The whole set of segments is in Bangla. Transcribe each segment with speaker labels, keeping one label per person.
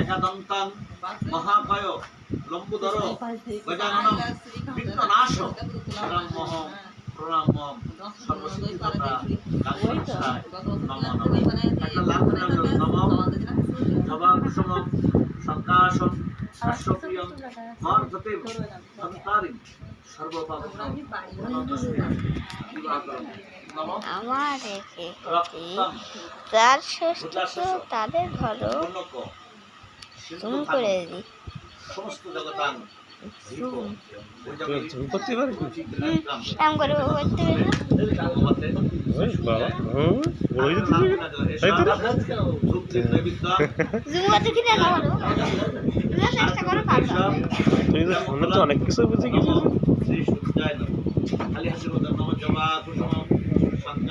Speaker 1: একাদন্তাং মহাভয় লম্বুদর গজাননম বিঘ্ননাশ শরণমহ প্রণামম সর্বসিদ্ধিদাতা কাঙ্ক্ষায় নম নম। জবাকুসুম সংকাশম শাশ্বপ্রিয়ম মর্ধতে সন্তারিম নম
Speaker 2: আমার রেখে তার ষষ্ঠ তাদের ধরো তুমি করে দি
Speaker 3: করতে পারি
Speaker 2: করে করতে
Speaker 3: তুমি তো ফোনে তো অনেক কিছু বুঝে গেছো।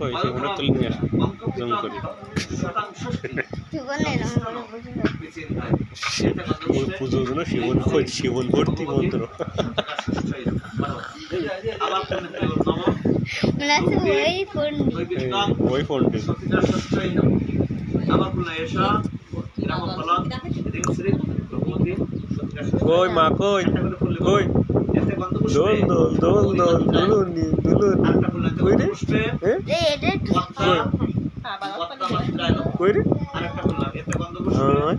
Speaker 3: কই সেগুন তুলে নিয়ে আসো। জুম করি। ওই পুজোর জন্য শিবন কই শিবন ভর্তি মন্ত্র
Speaker 2: মনে ওই
Speaker 3: ফোনটি কই মা কই? কই? দোল দোল দুলুনি দুলুনি। কই রে? হ্যাঁ। কই রে? হ্যাঁ।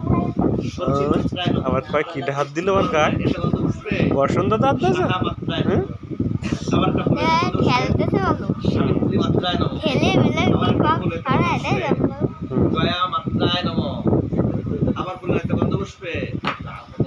Speaker 3: আবার কয় কিটা হাত দিল
Speaker 1: এতে গন্ধপুষ্পে
Speaker 3: বসন্ত দাঁত
Speaker 1: মাত্রায়
Speaker 3: হ্যাঁ?
Speaker 1: নমঃ। আবার একটা ফুলে
Speaker 2: হ্যাঁ,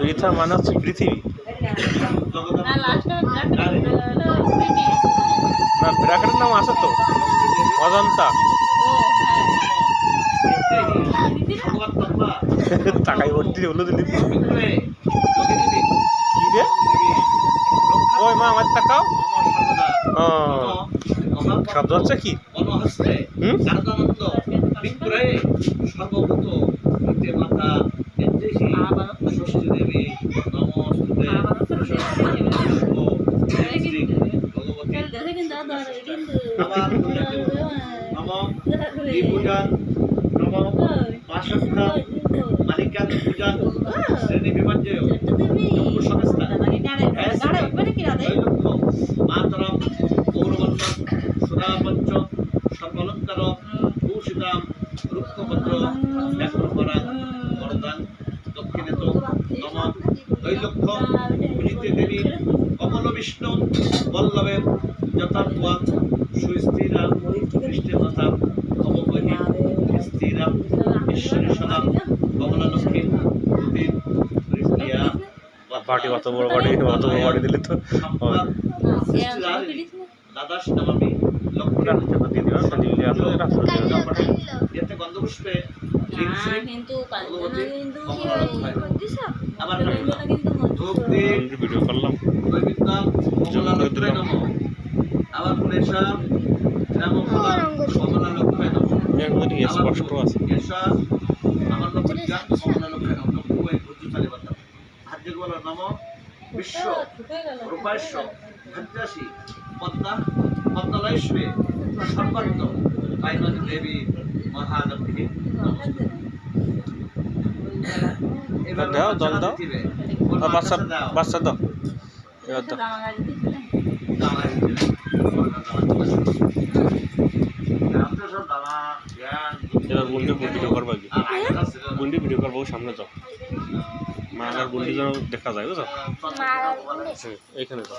Speaker 3: পৃথা মানে হচ্ছে পৃথিবী।
Speaker 4: না
Speaker 3: ব্র্যাকেটের নাম আছে তো। অজন্তা। টাকাই ভর্তি হলো দিলি। কি রে? ওই মা আমার টাকাও? ও। শব্দ হচ্ছে কি?
Speaker 1: অনহস্তে
Speaker 3: হুম?
Speaker 1: নারদানন্দ বিক্রয়ে সর্বভূত নিতে মাতা নির্দেশী ষষ্ঠী দেবী নমস্তুতে শ্রী ভগবতী আবার নম পূজন নম মাসক্ষ মালিকান পূজন শ্রেণি বিপর্যয় সংস্থা মাতরম পৌরবন্ত সুরাপঞ্চ সর্বলঙ্কার ভূষিতাম রুক্ষপত্র ব্যাঘ্রপরাং বরদাং দক্ষিণেত নম দৈলক্ষ পূজিতে দেবী কমল বিষ্ণু বল্লভের যথাত্মা সুস্থিরা পৃষ্ঠে মাতা ভববহী স্থিরা ঈশ্বরী সদা কমলা লক্ষ্মী প্রিয়া
Speaker 3: বাটি অত বড় বাটি অত বড় বাটি দিলে তো?
Speaker 2: কাইলো
Speaker 1: এতে গন্ধপুষ্পে আবার
Speaker 4: কিন্তু
Speaker 1: ধূপ দিয়ে
Speaker 3: ভিডিও করলাম।
Speaker 1: নম। আবার পুরেশা রাম কমলা লক্ষ্মী নম।
Speaker 3: এখন স্পষ্ট আছে।
Speaker 1: এসা আমার লক্ষ্মী জান কমলা লক্ষ্মী লক্ষ্মী ওই ভুজু চালে বাতা হাত দিয়ে বিশ্ব রূপাস্য ভদ্রাসী পদ্মা পদ্মলয়স্বে সর্বাত্ম দেবী মহালক্ষ্মী এবার
Speaker 3: দাও, জল দাও। বাচ্চা বাচ্চা দাও। এবার এবার বন্ধু ভিডিও করব ভিডিও সামনে যাও। মা আর বন্ডি যেন দেখা যায়
Speaker 2: বন্ডি।
Speaker 3: হুম, এইখানে যাও।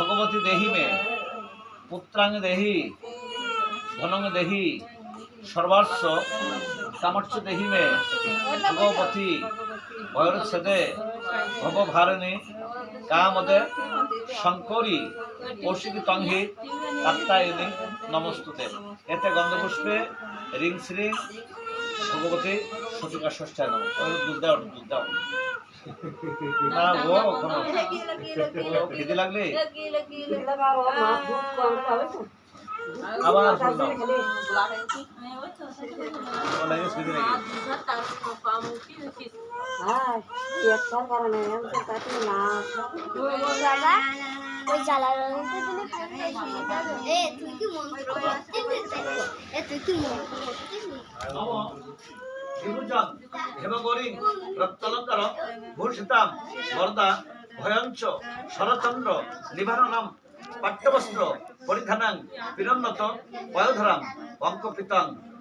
Speaker 1: ভগবতী দেহি মে পুত্রাং দেহি ধনং দেহি, সর্বাস্ব কামর্চ দেহি মে, ভগবতী ভৈরচ্ছেদে ভবভারিণী কামদে শঙ্করী কৌশিকী তংহি কাত্তায়নী নমস্তুতে। এতে গন্ধপুষ্পে রিং শ্রিং ভগবতী সতিকা ষষ্ঠায় নম। দুধ দাও দুধ দাও। না ও কোনো ও খেতে লাগলে আবার ফুল দাও ও লাগে খেতে লাগে
Speaker 2: বাবা ওই জ্বালার এ তুই কি মন্ত্র করছিস এ তুই কি মন্ত্র করছিস
Speaker 1: নম বিভুজং হেমগৌরীং রক্তলঙ্কর ভূষিতাম বরদা ভয়ঞ্চ শরচন্দ্র নিবারণম পাঠ্যবস্ত্র পরিধানাং পিরন্নত পয়োধরাম অঙ্কপিতাং।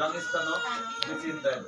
Speaker 1: জঙ্গিস্তান বিচিন্তায়